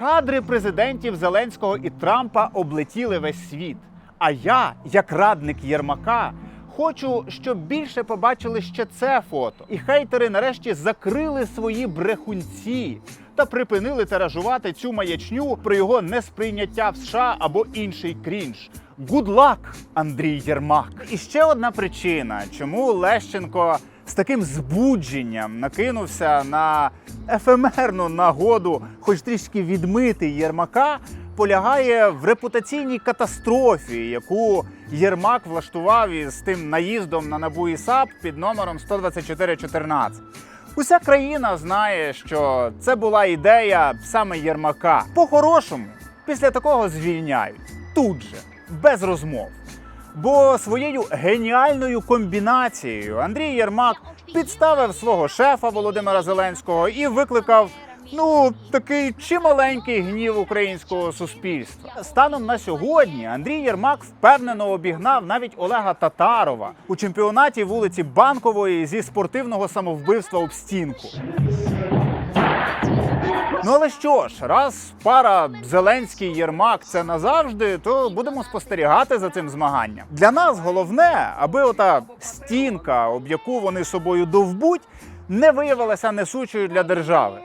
Кадри президентів Зеленського і Трампа облетіли весь світ. А я, як радник Єрмака, хочу, щоб більше побачили ще це фото. І хейтери нарешті закрили свої брехунці та припинили тиражувати цю маячню про його несприйняття в США або інший крінж. Good luck, Андрій Єрмак. І ще одна причина, чому Лещенко з таким збудженням накинувся на ефемерну нагоду, хоч трішки відмити Єрмака, полягає в репутаційній катастрофі, яку Єрмак влаштував із тим наїздом на НАБУ і САП під номером 12414. Уся країна знає, що це була ідея саме Єрмака. По-хорошому, після такого звільняють тут же, без розмов. Бо своєю геніальною комбінацією Андрій Єрмак підставив свого шефа Володимира Зеленського і викликав ну такий чималенький гнів українського суспільства. Станом на сьогодні Андрій Єрмак впевнено обігнав навіть Олега Татарова у чемпіонаті вулиці Банкової зі спортивного самовбивства об стінку. Ну але що ж, раз пара Зеленський Єрмак це назавжди, то будемо спостерігати за цим змаганням. Для нас головне, аби ота стінка, об яку вони собою довбуть, не виявилася несучою для держави.